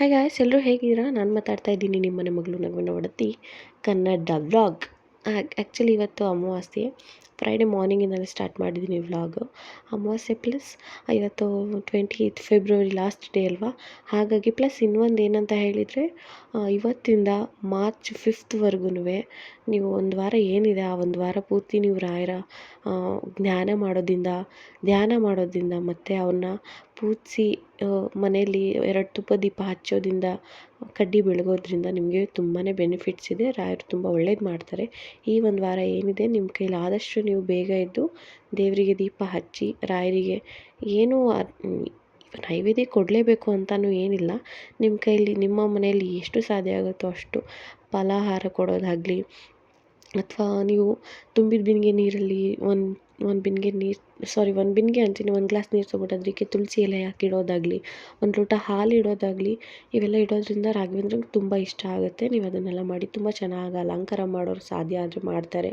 Hi guys ಎಲ್ಲರೂ ಹೇಗಿದ್ದೀರಾ? ನಾನು ಮಾತಾಡ್ತಾ ಇದ್ದೀನಿ ನಿಮ್ಮ ಮನೆ ಮಗಳು ನಗುವಿನ ಒಡತಿ, ಕನ್ನಡ ವ್ಲಾಗ್ ಆ್ಯಕ್ಚುಲಿ ಇವತ್ತು ಅಮಾವಾಸ್ಯೆ. ಫ್ರೈಡೆ ಮಾರ್ನಿಂಗಿಂದಲೇ ಸ್ಟಾರ್ಟ್ ಮಾಡಿದ್ದೀನಿ ವ್ಲಾಗು ಅಮಾವಾಸ್ಯೆ ಪ್ಲಸ್ ಇವತ್ತು twenty eight February last day ಅಲ್ವಾ? ಹಾಗಾಗಿ ಪ್ಲಸ್ ಇನ್ನೊಂದು ಏನಂತ ಹೇಳಿದರೆ ಇವತ್ತಿಂದ ಮಾರ್ಚ್ ಫಿಫ್ತ್ವರೆಗೂ ನೀವು ಒಂದು ವಾರ ಏನಿದೆ, ಆ ಒಂದು ವಾರ ಪೂರ್ತಿ ನೀವು ರಾಯರ ಜ್ಞಾನ ಮಾಡೋದ್ರಿಂದ, ಧ್ಯಾನ ಮಾಡೋದ್ರಿಂದ ಮತ್ತು ಅವನ್ನ ಪೂಜಿಸಿ ಮನೆಯಲ್ಲಿ ಎರಡು ತುಪ್ಪ ದೀಪ ಹಚ್ಚೋದ್ರಿಂದ, ಕಡ್ಡಿ ಬೆಳಗೋದ್ರಿಂದ ನಿಮಗೆ ತುಂಬಾ ಬೆನಿಫಿಟ್ಸ್ ಇದೆ. ರಾಯರು ತುಂಬ ಒಳ್ಳೇದು ಮಾಡ್ತಾರೆ. ಈ ಒಂದು ವಾರ ಏನಿದೆ ನಿಮ್ಮ ಕೈಲಿ ಆದಷ್ಟು ನೀವು ಬೇಗ ಎದ್ದು ದೇವರಿಗೆ ದೀಪ ಹಚ್ಚಿ, ರಾಯರಿಗೆ ಏನೂ ನೈವೇದ್ಯ ಕೊಡಲೇಬೇಕು ಅಂತಲೂ ಏನಿಲ್ಲ. ನಿಮ್ಮ ಕೈಲಿ, ನಿಮ್ಮ ಮನೆಯಲ್ಲಿ ಎಷ್ಟು ಸಾಧ್ಯ ಆಗುತ್ತೋ ಅಷ್ಟು ಫಲಾಹಾರ ಕೊಡೋದಾಗಲಿ ಅಥವಾ ನೀವು ತುಂಬಿದ ಬಿಂದಿಗೆ ನೀರಲ್ಲಿ ಒಂದು ಒಂದು ಬಿಂದಿಗೆ ನೀರು ಸಾರಿ ಒಂದು ಬಿಂದಿಗೆ ಅಂತೀನಿ ಒಂದು ಗ್ಲಾಸ್ ನೀರು ತೊಗೊಂಡು ಅದಕ್ಕೆ ತುಳಸಿ ಎಲೆ ಹಾಕಿ ಇಡೋದಾಗಲಿ ಒಂದು ಲೋಟ ಹಾಲು ಇಡೋದಾಗಲಿ, ಇವೆಲ್ಲ ಇಡೋದ್ರಿಂದ ರಾಘವೇಂದ್ರಂಗೆ ತುಂಬ ಇಷ್ಟ ಆಗುತ್ತೆ. ನೀವು ಅದನ್ನೆಲ್ಲ ಮಾಡಿ ತುಂಬ ಚೆನ್ನಾಗಿ ಅಲಂಕಾರ ಮಾಡೋರು ಸಾಧ್ಯ ಆದರೆ ಮಾಡ್ತಾರೆ.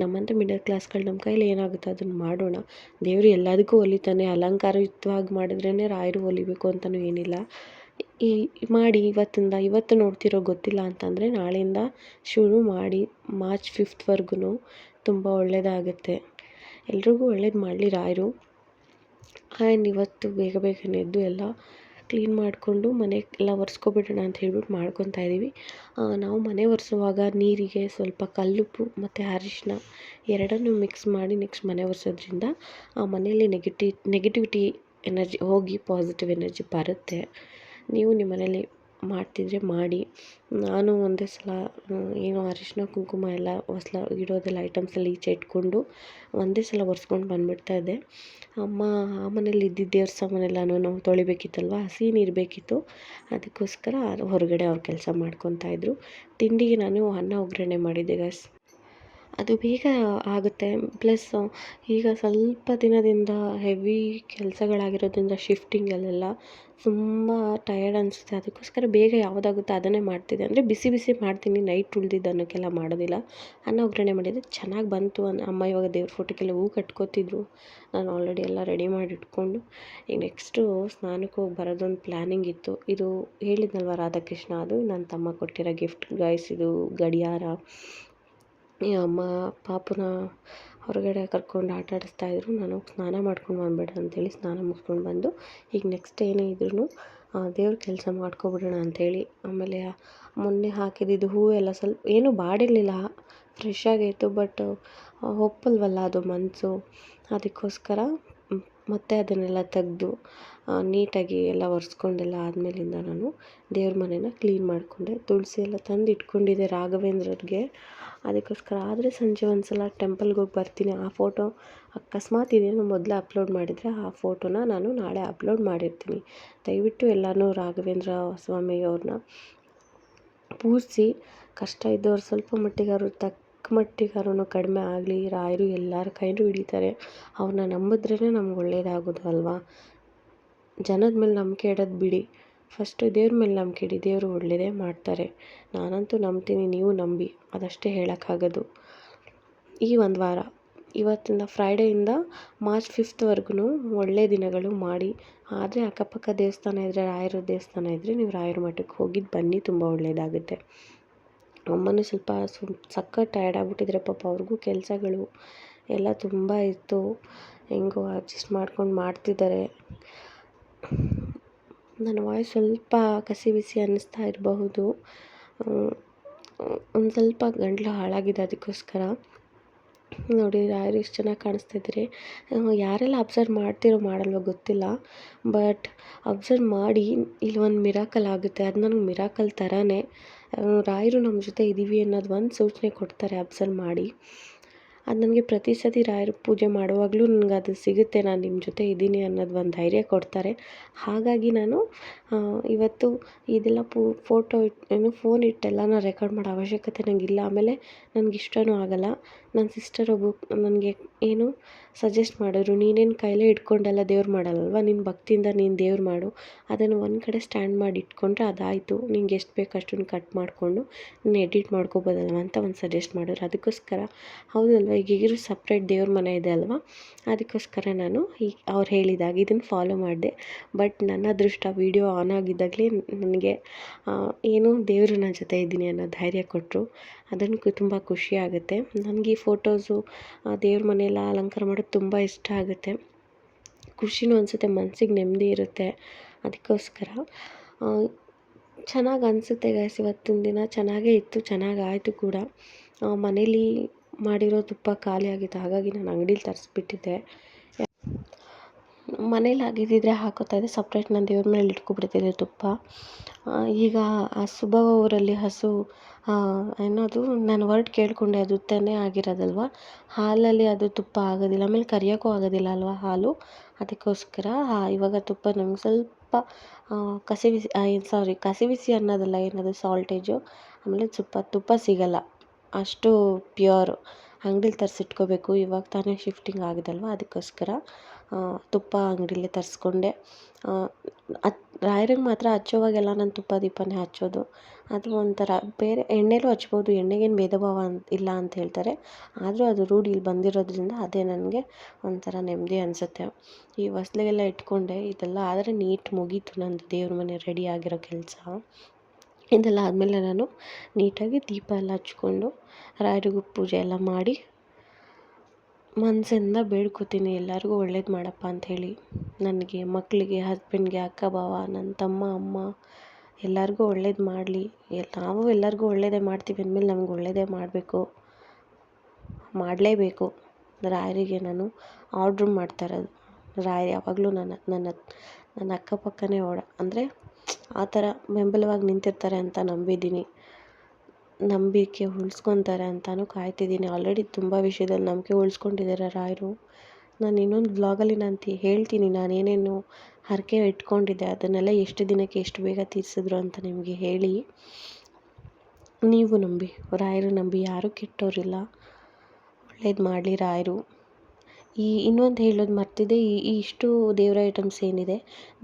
ನಮ್ಮಂಥ ಮಿಡಲ್ ಕ್ಲಾಸ್ಗಳು ನಮ್ಮ ಕೈಯಲ್ಲಿ ಏನಾಗುತ್ತೋ ಅದನ್ನು ಮಾಡೋಣ. ದೇವರು ಎಲ್ಲದಕ್ಕೂ ಒಲಿತಾನೆ. ಅಲಂಕಾರಯುತವಾಗಿ ಮಾಡಿದ್ರೇ ರಾಯರು ಒಲಿಬೇಕು ಅಂತಲೂ ಏನಿಲ್ಲ. ಈ ಮಾಡಿ ಇವತ್ತಿಂದ, ಇವತ್ತು ನೋಡ್ತಿರೋ ಗೊತ್ತಿಲ್ಲ ಅಂತಂದರೆ ನಾಳೆಯಿಂದ ಶುರು ಮಾಡಿ ಮಾರ್ಚ್ ಫಿಫ್ತ್ವರ್ಗೂ ತುಂಬ ಒಳ್ಳೆಯದಾಗುತ್ತೆ ಎಲ್ರಿಗೂ ಒಳ್ಳೇದು ಮಾಡಲಿ ರಾಯರು. ಆ್ಯಂಡ್ ಇವತ್ತು ಬೇಗ ಬೇಗನೆ ಎದ್ದು ಎಲ್ಲ ಕ್ಲೀನ್ ಮಾಡಿಕೊಂಡು ಮನೆ ಎಲ್ಲ ಒರೆಸ್ಕೊಬಿಡೋಣ ಅಂತ ಹೇಳ್ಬಿಟ್ಟು ಮಾಡ್ಕೊತಾ ಇದ್ದೀವಿ ನಾವು ಮನೆ ಒರೆಸುವಾಗ ನೀರಿಗೆ ಸ್ವಲ್ಪ ಕಲ್ಲುಪ್ಪು ಮತ್ತು ಅರಿಶಿನ ಎರಡನ್ನೂ ಮಿಕ್ಸ್ ಮಾಡಿ ನೆಕ್ಸ್ಟ್ ಮನೆ ಒರೆಸೋದ್ರಿಂದ ಆ ಮನೆಯಲ್ಲಿ ನೆಗೆಟಿ ನೆಗೆಟಿವಿಟಿ ಎನರ್ಜಿ ಹೋಗಿ ಪಾಸಿಟಿವ್ ಎನರ್ಜಿ ಬರುತ್ತೆ. ನೀವು ನಿಮ್ಮ ಮನೇಲಿ ಮಾಡ್ತಿದ್ರೆ ಮಾಡಿ. ನಾನು ಒಂದೇ ಸಲ ಏನು ಅರಿಶಿನ, ಕುಂಕುಮ ಎಲ್ಲ ಹೊಸ್ಲ ಇಡೋದೆಲ್ಲ ಐಟಮ್ಸ್ ಎಲ್ಲ ಈಚೆ ಇಟ್ಕೊಂಡು ಒಂದೇ ಸಲ ಒರೆಸ್ಕೊಂಡು ಬಂದುಬಿಡ್ತಾಯಿದ್ದೆ ಅಮ್ಮ, ಆ ಮನೇಲಿ ಇದ್ದಿದ್ದ ದೇವ್ರ ಸಾಮಾನೆಲ್ಲನೂ ನಾವು ತೊಳಿಬೇಕಿತ್ತಲ್ವ? ಹಸಿ ನೀರು ಬೇಕಿತ್ತು. ಅದಕ್ಕೋಸ್ಕರ ಹೊರಗಡೆ ಅವ್ರು ಕೆಲಸ ಮಾಡ್ಕೊತಾ ಇದ್ದರು ತಿಂಡಿಗೆ ನಾನು ಅನ್ನ ಒಗ್ಗರಣೆ ಮಾಡಿದ್ದೆ ಗೈಸ್ ಅದು ಬೇಗ ಆಗುತ್ತೆ. ಪ್ಲಸ್ ಈಗ ಸ್ವಲ್ಪ ದಿನದಿಂದ ಹೆವಿ ಕೆಲಸಗಳಾಗಿರೋದ್ರಿಂದ ಶಿಫ್ಟಿಂಗಲ್ಲೆಲ್ಲ ತುಂಬ ಟಯರ್ಡ್ ಅನಿಸುತ್ತೆ. ಅದಕ್ಕೋಸ್ಕರ ಬೇಗ ಯಾವುದಾಗುತ್ತೆ ಅದನ್ನೇ ಮಾಡ್ತಿದ್ದೆ. ಅಂದರೆ ಬಿಸಿ ಬಿಸಿ ಮಾಡ್ತೀನಿ ನೈಟ್ ಉಳ್ದಿದ್ದು ಅನ್ನಕ್ಕೆಲ್ಲ ಮಾಡೋದಿಲ್ಲ. ಅನ್ನ ಒಗ್ಗರಣೆ ಮಾಡಿದ್ದೆ ಚೆನ್ನಾಗಿ ಬಂತು ಅಮ್ಮ ಇವಾಗ ದೇವ್ರ ಫೋಟೋಕ್ಕೆಲ್ಲ ಹೂ ಕಟ್ಕೋತಿದ್ರು. ನಾನು ಆಲ್ರೆಡಿ ಎಲ್ಲ ರೆಡಿ ಮಾಡಿ ಇಟ್ಕೊಂಡು ಈಗ ನೆಕ್ಸ್ಟು ಸ್ನಾನಕ್ಕೆ ಹೋಗಿ ಬರೋದೊಂದು ಪ್ಲ್ಯಾನಿಂಗ್ ಇತ್ತು. ಇದು ಹೇಳಿದ್ನಲ್ವ ರಾಧಾಕೃಷ್ಣ ಅದು. ನನ್ನ ತಮ್ಮ ಕೊಟ್ಟಿರೋ ಗಿಫ್ಟ್ ಗಾಯ್ಸ್ ಇದು ಗಡಿಯಾರ. ಅಮ್ಮ, ಪಾಪುನ ಹೊರಗಡೆ ಕರ್ಕೊಂಡು ಆಟ ಇದ್ದರು ನಾನು ಸ್ನಾನ ಮಾಡ್ಕೊಂಡು ಬಂದ್ಬಿಡ ಅಂತೇಳಿ ಸ್ನಾನ ಮುಗ್ಸ್ಕೊಂಡು ಬಂದು, ಈಗ ನೆಕ್ಸ್ಟ್ ಏನೇ ಇದ್ರೂ ದೇವ್ರ ಕೆಲಸ ಮಾಡ್ಕೊಬಿಡೋಣ ಅಂಥೇಳಿ ಆಮೇಲೆ ಮೊನ್ನೆ ಹಾಕಿದ್ದಿದ್ದು ಎಲ್ಲ ಸ್ವಲ್ಪ, ಏನೂ ಬಾಡಿರಲಿಲ್ಲ. ಫ್ರೆಶ್ ಬಟ್ ಒಪ್ಪಲ್ವಲ್ಲ ಅದು ಮನಸ್ಸು ಅದಕ್ಕೋಸ್ಕರ ಮತ್ತೆ ಅದನ್ನೆಲ್ಲ ತೆಗೆದು ನೀಟಾಗಿ ಎಲ್ಲ ಒರೆಸ್ಕೊಂಡೆಲ್ಲ ಆದಮೇಲಿಂದ ನಾನು ದೇವ್ರ ಮನೆನ ಕ್ಲೀನ್ ಮಾಡಿಕೊಂಡೆ. ತುಳಸಿ ಎಲ್ಲ ತಂದು ಇಟ್ಕೊಂಡಿದ್ದೆ ರಾಘವೇಂದ್ರರಿಗೆ ಅದಕ್ಕೋಸ್ಕರ ಆದರೆ ಸಂಜೆ ಒಂದು ಸಲ ಟೆಂಪಲ್ಗೆ ಹೋಗಿ ಬರ್ತೀನಿ. ಆ ಫೋಟೋ ಅಕಸ್ಮಾತ್ ಇದೇನು ಮೊದಲೇ ಅಪ್ಲೋಡ್ ಮಾಡಿದರೆ ಆ ಫೋಟೋನ ನಾನು ನಾಳೆ ಅಪ್ಲೋಡ್ ಮಾಡಿರ್ತೀನಿ. ದಯವಿಟ್ಟು ಎಲ್ಲರೂ ರಾಘವೇಂದ್ರ ಸ್ವಾಮಿ ಅವ್ರನ್ನ ಪೂಜಿಸಿ, ಕಷ್ಟ ಇದ್ದವ್ರು ಸ್ವಲ್ಪ ಮಟ್ಟಿಗಾದ್ರು ತಕ್ಕ ಮಟ್ಟಿಗಾದ್ರು ಕಡಿಮೆ ಆಗಲಿ, ರಾಯರು ಎಲ್ಲರ ಕೈನೂ ಹಿಡಿತಾರೆ. ಅವ್ರನ್ನ ನಂಬಿದ್ರೇ ನಮ್ಗೆ ಒಳ್ಳೆಯದಾಗೋದು ಅಲ್ವಾ? ಜನದ ಮೇಲೆ ನಂಬಿಕೆ ಇಡೋದು ಬಿಡಿ. ಫಸ್ಟು ದೇವ್ರ ಮೇಲೆ ನಂಬಿಕೆ ಇಡಿ, ದೇವರು ಒಳ್ಳೆಯದೇ ಮಾಡ್ತಾರೆ. ನಾನಂತೂ ನಂಬ್ತೀನಿ, ನೀವು ನಂಬಿ. ಅದಷ್ಟೇ ಹೇಳೋಕ್ಕಾಗೋದು. ಈ ಒಂದು ವಾರ, ಇವತ್ತಿಂದ ಫ್ರೈಡೆಯಿಂದ ಮಾರ್ಚ್ ಫಿಫ್ತ್ವರೆಗೂ ಒಳ್ಳೆಯ ದಿನಗಳು ಮಾಡಿ. ಆದರೆ ಅಕ್ಕಪಕ್ಕ ದೇವಸ್ಥಾನ ಇದ್ದರೆ ರಾಯರ ದೇವಸ್ಥಾನ ಇದ್ದರೆ ನೀವು ರಾಯರ ಮಠಕ್ಕೆ ಹೋಗಿದ್ದು ಬನ್ನಿ, ತುಂಬ ಒಳ್ಳೆಯದಾಗುತ್ತೆ ಅಮ್ಮನೂ ಸ್ವಲ್ಪ ಸುಮ್ ಸಖತ್ ಟಯರ್ಡ್ ಆಗ್ಬಿಟ್ಟಿದ್ದಾರೆ ಪಾಪ ಅವ್ರಿಗೂ ಕೆಲಸಗಳು ಎಲ್ಲ ತುಂಬ ಇತ್ತು. ಹೆಂಗೋ ಅಡ್ಜಸ್ಟ್ ಮಾಡ್ಕೊಂಡು ಮಾಡ್ತಿದ್ದಾರೆ. ನನ್ನ ವಾಯ್ಸ್ ಸ್ವಲ್ಪ ಕಸಿ ಬಿಸಿ ಅನ್ನಿಸ್ತಾ ಇರಬಹುದು. ಒಂದು ಸ್ವಲ್ಪ ಗಂಟಲು ಹಾಳಾಗಿದೆ ಅದಕ್ಕೋಸ್ಕರ. ನೋಡಿ, ಯಾರು ಇಷ್ಟು ಚೆನ್ನಾಗಿ ಕಾಣಿಸ್ತಾ ಇದ್ದಾರೆ? ಯಾರೆಲ್ಲ ಅಬ್ಸರ್ವ್ ಮಾಡ್ತಿರೋ ಮಾಡಲ್ವೋ ಗೊತ್ತಿಲ್ಲ. ಬಟ್ ಅಬ್ಸರ್ವ್ ಮಾಡಿ ಇಲ್ಲಿ ಒಂದು ಮಿರಾಕಲ್ ಆಗುತ್ತೆ. ಅದು ನನಗೆ ಮಿರಾಕಲ್ ಥರನೇ ರಾಯರು ನಮ್ಮ ಜೊತೆ ಇದ್ದೀವಿ ಅನ್ನೋದು ಒಂದು ಸೂಚನೆ ಕೊಡ್ತಾರೆ, ಅಬ್ಸರ್ವ್ ಮಾಡಿ. ಅದು ನನಗೆ ಪ್ರತಿ ಸತಿ ರಾಯರ ಪೂಜೆ ಮಾಡುವಾಗಲೂ ನನಗೆ ಅದು ಸಿಗುತ್ತೆ, ನಾನು ನಿಮ್ಮ ಜೊತೆ ಇದ್ದೀನಿ ಅನ್ನೋದು ಒಂದು ಧೈರ್ಯ ಕೊಡ್ತಾರೆ. ಹಾಗಾಗಿ ನಾನು ಇವತ್ತು ಇದೆಲ್ಲ ಪೂ, ಫೋಟೋ ಏನು ಫೋನ್ ಇಟ್ಟೆಲ್ಲ ನಾನು ರೆಕಾರ್ಡ್ ಮಾಡೋ ಅವಶ್ಯಕತೆ ನನಗಿಲ್ಲ ಆಮೇಲೆ ನನಗೆ ಇಷ್ಟವೂ ಆಗಲ್ಲ. ನನ್ನ ಸಿಸ್ಟರ್ ಒಬ್ಬ ನನಗೆ ಏನು ಸಜೆಸ್ಟ್ ಮಾಡಿದ್ರು, ನೀನೇನು ಕೈಲೇ ಇಟ್ಕೊಂಡೆಲ್ಲ ದೇವ್ರು ಮಾಡಲ್ವಾ ನಿನ್ನ ಭಕ್ತಿಯಿಂದ ನೀನು ದೇವ್ರು ಮಾಡು. ಅದನ್ನು ಒಂದು ಕಡೆ ಸ್ಟ್ಯಾಂಡ್ ಮಾಡಿ ಇಟ್ಕೊಂಡ್ರೆ ಅದಾಯಿತು. ನಿಂಗೆ ಎಷ್ಟು ಬೇಕು ಅಷ್ಟನ್ನು ಕಟ್ ಮಾಡಿಕೊಂಡು ನೀನು ಎಡಿಟ್ ಮಾಡ್ಕೋಬೋದಲ್ವ ಅಂತ ಒಂದು ಸಜೆಸ್ಟ್ ಮಾಡಿದ್ರು. ಅದಕ್ಕೋಸ್ಕರ ಹೌದಲ್ವ ಈಗೀಗಿರೋ ಸಪ್ರೇಟ್ ದೇವ್ರ ಮನೆ ಇದೆ ಅಲ್ವಾ? ಅದಕ್ಕೋಸ್ಕರ ನಾನು ಈ ಅವ್ರು ಹೇಳಿದಾಗ ಇದನ್ನು ಫಾಲೋ ಮಾಡಿದೆ. ಬಟ್ ನನ್ನ ಅದೃಷ್ಟ ವೀಡಿಯೋ ಆನ್ ಆಗಿದ್ದಾಗಲೇ ನನಗೆ ಏನು ದೇವರು ನನ್ನ ಜೊತೆ ಇದ್ದೀನಿ ಅನ್ನೋ ಧೈರ್ಯ ಕೊಟ್ಟರು ಅದನ್ನು ತುಂಬ ಖುಷಿ ಆಗುತ್ತೆ. ನನಗೆ ಈ ಆ ದೇವ್ರ ಮನೆಯೆಲ್ಲ ಅಲಂಕಾರ ಮಾಡೋದು ತುಂಬ ಇಷ್ಟ ಆಗುತ್ತೆ. ಖುಷಿನೂ ಅನಿಸುತ್ತೆ, ಮನ್ಸಿಗೆ ನೆಮ್ಮದಿ ಇರುತ್ತೆ ಅದಕ್ಕೋಸ್ಕರ. ಚೆನ್ನಾಗಿ ಅನಿಸುತ್ತೆ ಗೈಸ್ ಇವತ್ತಿನ ದಿನ ಚೆನ್ನಾಗೇ ಇತ್ತು, ಚೆನ್ನಾಗಿ ಆಯಿತು ಕೂಡ. ಮನೇಲಿ ಮಾಡಿರೋ ತುಪ್ಪ ಖಾಲಿ ಆಗಿತ್ತು, ಹಾಗಾಗಿ ನಾನು ಅಂಗ್ಡಿಲಿ ತರಿಸ್ಬಿಟ್ಟಿದ್ದೆ. ಮನೇಲಿ ಆಗಿದ್ದಿದ್ರೆ ಹಾಕೋತಾ ಇದ್ದೆ. ಸಪ್ರೇಟ್ ನಾನು ದೇವ್ರ ಮೇಲೆ ಇಟ್ಕೊಬಿಡ್ತಿದ್ದೆ ತುಪ್ಪ. ಈಗ ಆ ಸುಭವ ಊರಲ್ಲಿ ಹಸು ಏನದು, ನಾನು ವರ್ಡ್ ಕೇಳಿಕೊಂಡೆ ಅದು ತಾನೇ ಆಗಿರೋದಲ್ವ? ಹಾಲಲ್ಲಿ ಅದು ತುಪ್ಪ ಆಗೋದಿಲ್ಲ. ಆಮೇಲೆ ಕರಿಯೋಕ್ಕೂ ಆಗೋದಿಲ್ಲ ಅಲ್ವಾ ಹಾಲು? ಅದಕ್ಕೋಸ್ಕರ ಇವಾಗ ತುಪ್ಪ ನಮ್ಗೆ ಸ್ವಲ್ಪ ಕಸಿ ಬಿಸಿ ಸಾರಿ ಕಸಿ ಬಿಸಿ ಅನ್ನೋದಲ್ಲ ಏನದು ಸಾಲ್ಟೇಜು ಆಮೇಲೆ ತುಪ್ಪ ತುಪ್ಪ ಸಿಗೋಲ್ಲ. ಅಷ್ಟು ಪ್ಯೂರ್ ಅಂಗಡಿಲಿ ತರಿಸಿಟ್ಕೋಬೇಕು. ಇವಾಗ ತಾನೇ ಶಿಫ್ಟಿಂಗ್ ಆಗಿದಲ್ವ? ಅದಕ್ಕೋಸ್ಕರ. ತುಪ್ಪ ಅಂಗಡಿಲೇ ತರಿಸ್ಕೊಂಡೆ. ಅದು ರಾಯರಿಗೆ ಮಾತ್ರ ಹಚ್ಚೋವಾಗೆಲ್ಲ ನಾನು ತುಪ್ಪ ದೀಪನೇ ಹಚ್ಚೋದು. ಅದು ಒಂಥರ ಬೇರೆ ಎಣ್ಣೆಲೂ ಹಚ್ಬೋದು, ಎಣ್ಣೆಗೇನು ಭೇದ ಭಾವ ಅಂತ ಇಲ್ಲ ಅಂತ ಹೇಳ್ತಾರೆ. ಆದರೂ ಅದು ರೂಢಿಲಿ ಬಂದಿರೋದ್ರಿಂದ ಅದೇ ನನಗೆ ಒಂಥರ ನೆಮ್ಮದಿ ಅನಿಸುತ್ತೆ. ಈ ಹೊಸ್ಲಿಗೆಲ್ಲ ಇಟ್ಕೊಂಡೆ, ಇದೆಲ್ಲ ಆದರೆ ನೀಟ್ ಮುಗೀತು ನಂದು ದೇವ್ರ ಮನೆ ರೆಡಿ ಆಗಿರೋ ಕೆಲಸ. ಇದೆಲ್ಲ ಆದಮೇಲೆ ನಾನು ನೀಟಾಗಿ ದೀಪ ಎಲ್ಲ ಹಚ್ಕೊಂಡು ರಾಯರಿಗೂ ಪೂಜೆ ಎಲ್ಲ ಮಾಡಿ ಮನಸ್ಸಿಂದ ಬೇಡ್ಕೋತೀನಿ, ಎಲ್ಲರಿಗೂ ಒಳ್ಳೇದು ಮಾಡಪ್ಪ ಅಂಥೇಳಿ. ನನಗೆ ಮಕ್ಕಳಿಗೆ ಹಸ್ಬೆಂಡ್ಗೆ ಅಕ್ಕ ಭಾವ ನನ್ನ ತಮ್ಮ, ಅಮ್ಮ, ಎಲ್ಲರಿಗೂ ಒಳ್ಳೇದು ಮಾಡಲಿ. ನಾವು ಎಲ್ಲರಿಗೂ ಒಳ್ಳೇದೇ ಮಾಡ್ತೀವಿ ಅಂದಮೇಲೆ ನಮ್ಗೆ ಒಳ್ಳೇದೇ ಮಾಡಬೇಕು. ಮಾಡಲೇಬೇಕು. ರಾಯರಿಗೆ ನಾನು ಆರ್ಡ್ರ್ ಮಾಡ್ತಾ ರಾಯರು ಯಾವಾಗಲೂ ನನ್ನ ನನ್ನ ನನ್ನ ಅಕ್ಕಪಕ್ಕನೇ ಓಡ. ಅಂದರೆ ಆ ಥರ ಬೆಂಬಲವಾಗಿ ನಿಂತಿರ್ತಾರೆ ಅಂತ ನಂಬಿದ್ದೀನಿ. ನಂಬಿಕೆ ಉಳ್ಸ್ಕೊತಾರೆ ಅಂತಲೂ ಕಾಯ್ತಿದ್ದೀನಿ. ಆಲ್ರೆಡಿ ತುಂಬ ವಿಷಯದಲ್ಲಿ ನಂಬಿಕೆ ಉಳ್ಸ್ಕೊಂಡಿದ್ದಾರೆ ರಾಯರು. ನಾನು ಇನ್ನೊಂದು ಬ್ಲಾಗಲ್ಲಿ ನಾನು ಹೇಳ್ತೀನಿ. ನಾನು ಏನೇನು ಹರಕೆ ಇಟ್ಕೊಂಡಿದ್ದೆ. ಅದನ್ನೆಲ್ಲ ಎಷ್ಟು ದಿನಕ್ಕೆ ಎಷ್ಟು ಬೇಗ ತೀರಿಸಿದ್ರು ಅಂತ ನಿಮಗೆ ಹೇಳಿ. ನೀವು ನಂಬಿ, ರಾಯರು ನಂಬಿ ಯಾರೂ ಕೆಟ್ಟವರಿಲ್ಲ ಒಳ್ಳೇದು ಮಾಡಲಿ ರಾಯರು. ಈ ಇನ್ನೊಂದು ಹೇಳೋದು ಮರ್ತಿದ್ದೆ. ಈ ಇಷ್ಟು ದೇವರ ಐಟಮ್ಸ್ ಏನಿದೆ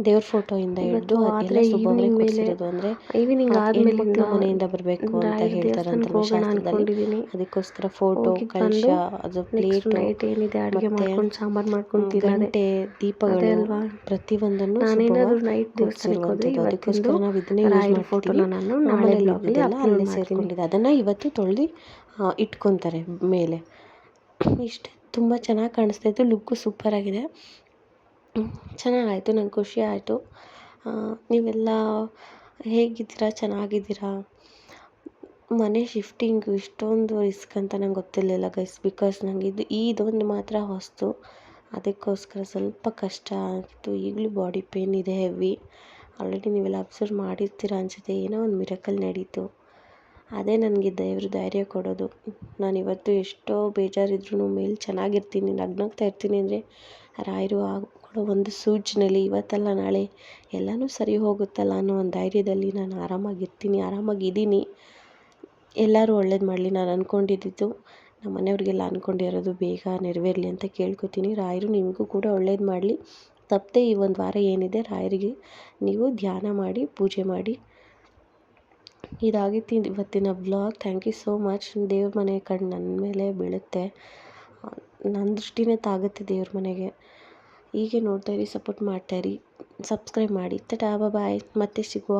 ದೇವ್ರ ಫೋಟೋಯಿಂದ ಹಿಡಿದು ಆದರೆ ಈವ್ನಿಂಗ್ ಮೇಲೆ ಅಂದರೆ ಈವ್ನಿಂಗ್ ಆದಮೇಲೆ ಮನೆಯಿಂದ ಬರಬೇಕು ಅಂತ ಹೇಳ್ತಾರೆ ಹೋಗೋಣ ಅನ್ಕೊಂಡಿದ್ದೀನಿ ಅದಕ್ಕೋಸ್ಕರ ಫೋಟೋ ಕಲಶ ಅದು ಪ್ಲೇಟ್ ನೈಟ್ ಏನಿದೆ ಅಡುಗೆ ಮಾಡ್ಕೊಂಡು ಸಾಂಬಾರು ಮಾಡ್ಕೊಂಡು ಗಂಟೆ ದೀಪಗಳು ಅಲ್ವಾ? ಪ್ರತಿಯೊಂದನ್ನು ನಾನೇನಾದರೂ ನೈಟ್ ದೇವಸ್ಥಾನಕ್ಕೆ ಹೋದರೆ ಅದಕ್ಕೋಸ್ಕರ ನಾವು ಇದನ್ನೇ ಯೂಸ್ ಫೋಟೋನ ನಾನು ನಾಳೆ ಅಪ್ಲೋಡ್ ಅಲ್ಲೇ ಮಾಡ್ತೀನಿ. ಅದನ್ನು ಇವತ್ತು ತೊಳೆದು ಇಟ್ಕೊತಾರೆ ಮೇಲೆ. ಇಷ್ಟೇ. ತುಂಬ ಚೆನ್ನಾಗಿ ಕಾಣಿಸ್ತಾ ಇತ್ತು, ಲುಕ್ಕು ಸೂಪರಾಗಿದೆ ಚೆನ್ನಾಗಾಯಿತು, ನಂಗೆ ಖುಷಿ ಆಯಿತು. ನೀವೆಲ್ಲ ಹೇಗಿದ್ದೀರಾ, ಚೆನ್ನಾಗಿದ್ದೀರಾ? ಮನೆ ಶಿಫ್ಟಿಂಗು ಇಷ್ಟೊಂದು ರಿಸ್ಕ್ ಅಂತ ನಂಗೆ ಗೊತ್ತಿರಲಿಲ್ಲ ಗೈಸ್, ಬಿಕಾಸ್ ನನಗೆ ಇದು ಇದೊಂದು ಮಾತ್ರ ಹೊಸ್ತು. ಅದಕ್ಕೋಸ್ಕರ ಸ್ವಲ್ಪ ಕಷ್ಟ ಆಗಿತ್ತು ಈಗಲೂ ಬಾಡಿ ಪೇನ್ ಇದೆ ಹೆವಿ. ಆಲ್ರೆಡಿ ನೀವೆಲ್ಲ ಅಬ್ಸರ್ವ್ ಮಾಡಿರ್ತೀರ ಅನಿಸುತ್ತೆ, ಏನೋ ಒಂದು ಮಿರಕಲ್ ನಡೀತು. ಅದೇ ನನಗೆ ದೇವರು ಧೈರ್ಯ ಕೊಡೋದು. ನಾನು ಇವತ್ತು ಎಷ್ಟೋ ಬೇಜಾರಿದ್ರೂ ಮೇಲೆ ಚೆನ್ನಾಗಿರ್ತೀನಿ, ನಗ್ನಗ್ತಾ ಇರ್ತೀನಿ ಅಂದರೆ ರಾಯರು ಕೊಡೋ ಒಂದು ಸೂಚನೆಯಲ್ಲಿ ಇವತ್ತಲ್ಲ ನಾಳೆ ಎಲ್ಲನೂ ಸರಿ ಹೋಗುತ್ತಲ್ಲ ಅನ್ನೋ ಒಂದು ಧೈರ್ಯದಲ್ಲಿ ನಾನು ಆರಾಮಾಗಿರ್ತೀನಿ, ಆರಾಮಾಗಿದ್ದೀನಿ. ಎಲ್ಲರೂ ಒಳ್ಳೇದು ಮಾಡಲಿ ನಾನು ಅಂದ್ಕೊಂಡಿದ್ದು ನಮ್ಮ ಮನೆಯವ್ರಿಗೆಲ್ಲ ಅಂದ್ಕೊಂಡಿರೋದು ಬೇಗ ನೆರವೇರಲಿ ಅಂತ ಕೇಳ್ಕೊತೀನಿ. ರಾಯರು ನಿಮಗೂ ಕೂಡ ಒಳ್ಳೇದು ಮಾಡಲಿ. ತಪ್ಪದೆ ಈ ಒಂದು ವಾರ ಏನಿದೆ ರಾಯರಿಗೆ ನೀವು ಧ್ಯಾನ ಮಾಡಿ, ಪೂಜೆ ಮಾಡಿ. ಇದಾಗಿತ್ತು ಇವತ್ತಿನ blog thank you so much ದೇವ್ರ ಮನೆ ಕಣ್ಣು ನನ್ನ ಮೇಲೆ ಬೀಳುತ್ತೆ. ನನ್ನ ದೃಷ್ಟಿನೇ ತಾಗುತ್ತೆ ದೇವ್ರ ಮನೆಗೆ. ಹೀಗೆ ನೋಡ್ತಾಯಿರಿ ಸಪೋರ್ಟ್ ಮಾಡ್ತಾಯಿರಿ ಸಬ್ಸ್ಕ್ರೈಬ್ ಮಾಡಿ. ಟಾಟಾ ಬಾಯ್ ಮತ್ತೆ ಸಿಗುವ.